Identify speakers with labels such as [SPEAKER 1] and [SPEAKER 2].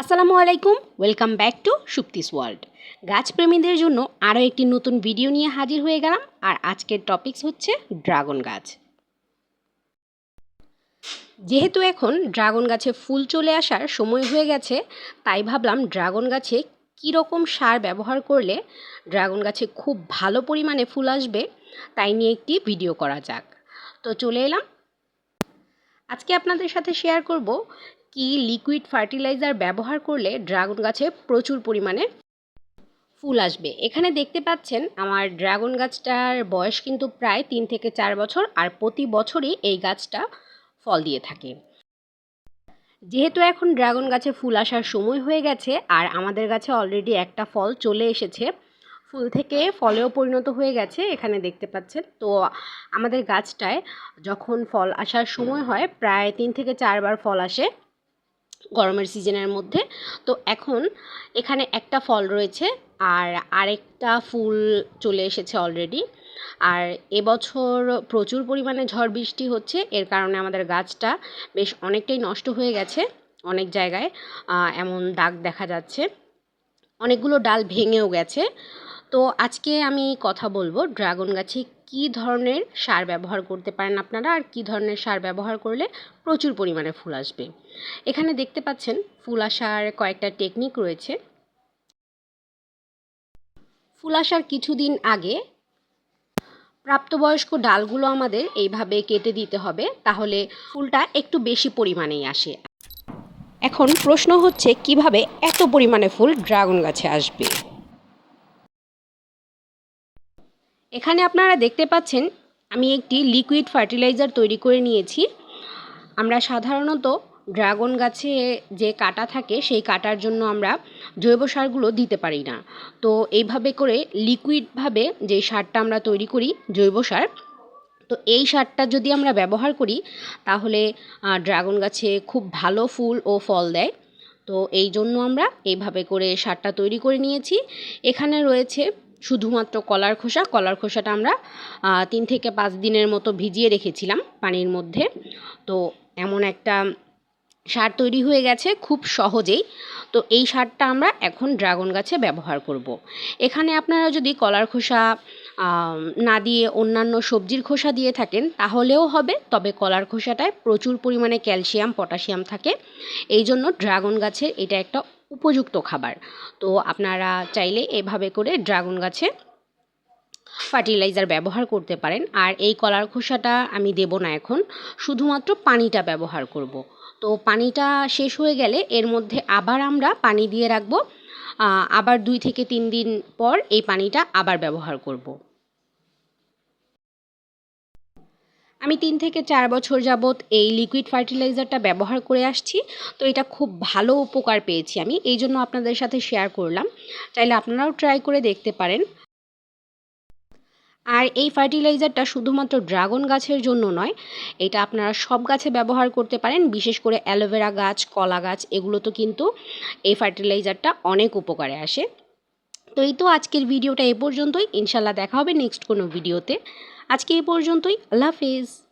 [SPEAKER 1] আসসালামু আলাইকুম welcome back to সুক্তিস ওয়ার্ল্ড গাছপ্রেমীদের জন্য আরও একটি নতুন ভিডিও নিয়ে হাজির হয়ে গেলাম, আর আজকের টপিকস হচ্ছে ড্রাগন গাছ। যেহেতু এখন ড্রাগন গাছে ফুল চলে আসার সময় হয়ে গেছে, তাই ভাবলাম ড্রাগন গাছে কী রকম সার ব্যবহার করলে ড্রাগন গাছে খুব ভালো পরিমাণে ফুল আসবে, তাই নিয়ে একটি ভিডিও করা যাক। তো চলে এলাম। আজকে আপনাদের সাথে শেয়ার করব কি লিকুইড ফার্টিলাইজার ব্যবহার করলে ড্রাগন গাছে প্রচুর পরিমাণে ফুল আসবে? এখানে দেখতে পাচ্ছেন, আমার ড্রাগন গাছটার বয়স কিন্তু প্রায় তিন থেকে চার বছর, আর প্রতি বছরই এই গাছটা ফল দিয়ে থাকে। যেহেতু এখন ড্রাগন গাছে ফুল আসার সময় হয়ে গেছে, আর আমাদের গাছে অলরেডি একটা ফল চলে এসেছে, ফুল থেকে ফলেও পরিণত হয়ে গেছে, এখানে দেখতে পাচ্ছেন। তো আমাদের গাছটায় যখন ফল আসার সময় হয়, প্রায় তিন থেকে চারবার ফল আসে। গরমের সিজনের মধ্যে। তো এখন এখানে একটা ফল রয়েছে আর আরেকটা ফুল চলে এসেছে অলরেডি আর এবছর প্রচুর পরিমাণে ঝড় বৃষ্টি হচ্ছে, এর কারণে আমাদের গাছটা বেশ অনেকটাই নষ্ট হয়ে গেছে অনেক জায়গায়। এমন দাগ দেখা যাচ্ছে। অনেকগুলো ডাল ভেঙেও গেছে। তো আজকে আমি কথা বলব ড্রাগন গাছে কি ধরনের সার ব্যবহার করতে পারেন আপনারা আর কি ধরনের সার ব্যবহার করলে প্রচুর পরিমাণে ফুল আসবে। এখানে দেখতে পাচ্ছেন ফুল আসার কয়েকটা টেকনিক রয়েছে। ফুল আসার কিছুদিন আগে প্রাপ্তবয়স্ক ডালগুলো আমাদের এইভাবে কেটে দিতে হবে তাহলে ফুলটা একটু বেশি পরিমাণেই আসে। এখন প্রশ্ন হচ্ছে, কীভাবে এত পরিমাণে ফুল ড্রাগন গাছে আসবে? এখানে আপনারা দেখতে পাচ্ছেন, আমি একটি লিকুইড ফার্টিলাইজার তৈরি করে নিয়েছি। আমরা সাধারণত ড্রাগন গাছে যে কাটা থাকে, সেই কাটার জন্য আমরা জৈব সারগুলো দিতে পারি না। তো এইভাবে করে লিকুইডভাবে যে সারটা আমরা তৈরি করি, জৈব সার, তো এই সারটা যদি আমরা ব্যবহার করি, তাহলে ড্রাগন গাছে খুব ভালো ফুল ও ফল দেয়। তো এই জন্য আমরা এইভাবে করে সারটা তৈরি করে নিয়েছি। এখানে রয়েছে শুধুমাত্র কলার খোসা, কলার খোসাটা আমরা তিন থেকে পাঁচ দিনের মতো ভিজিয়ে রেখেছিলাম পানির মধ্যে। তো এমন একটা সার তৈরি হয়ে গেছে খুব সহজেই। তো এই সারটা আমরা এখন ড্রাগন গাছে ব্যবহার করব। এখানে আপনারা যদি কলার খোসা না দিয়ে অন্যান্য সবজির খোসা দিয়ে থাকেন, তাহলেও হবে, তবে কলার খোসাটায় প্রচুর পরিমাণে ক্যালসিয়াম, পটাশিয়াম থাকে। এই জন্য ড্রাগন গাছের এটা একটা উপযুক্ত খাবার তো আপনারা চাইলে এভাবে করে ড্রাগন গাছে ফার্টিলাইজার ব্যবহার করতে পারেন আর এই কলার খোসাটা আমি দেব না এখন, শুধুমাত্র পানিটা ব্যবহার করব। তো পানিটা শেষ হয়ে গেলে এর মধ্যে আবার আমরা পানি দিয়ে রাখব আবার দুই থেকে তিন দিন পর এই পানিটা আবার ব্যবহার করব। আমি তিন থেকে চার বছর যাবৎ এই লিকুইড ফার্টিলাইজারটা ব্যবহার করে আসছি। তো এটা খুব ভালো উপকার পেয়েছি আমি। এই জন্য আপনাদের সাথে শেয়ার করলাম। চাইলে আপনারাও ট্রাই করে দেখতে পারেন। আর এই ফার্টিলাইজারটা শুধুমাত্র ড্রাগন গাছের জন্য নয়, এটা আপনারা সব গাছে ব্যবহার করতে পারেন। বিশেষ করে অ্যালোভেরা গাছ, কলা গাছ, এগুলো তো কিন্তু এই ফার্টিলাইজারটা অনেক উপকারে আসে। তো এই তো আজকের ভিডিওটা এ পর্যন্তই। ইনশাল্লাহ দেখা হবে নেক্সট কোনো ভিডিওতে। আজকে এ পর্যন্তই। আল্লাহ হাফিজ।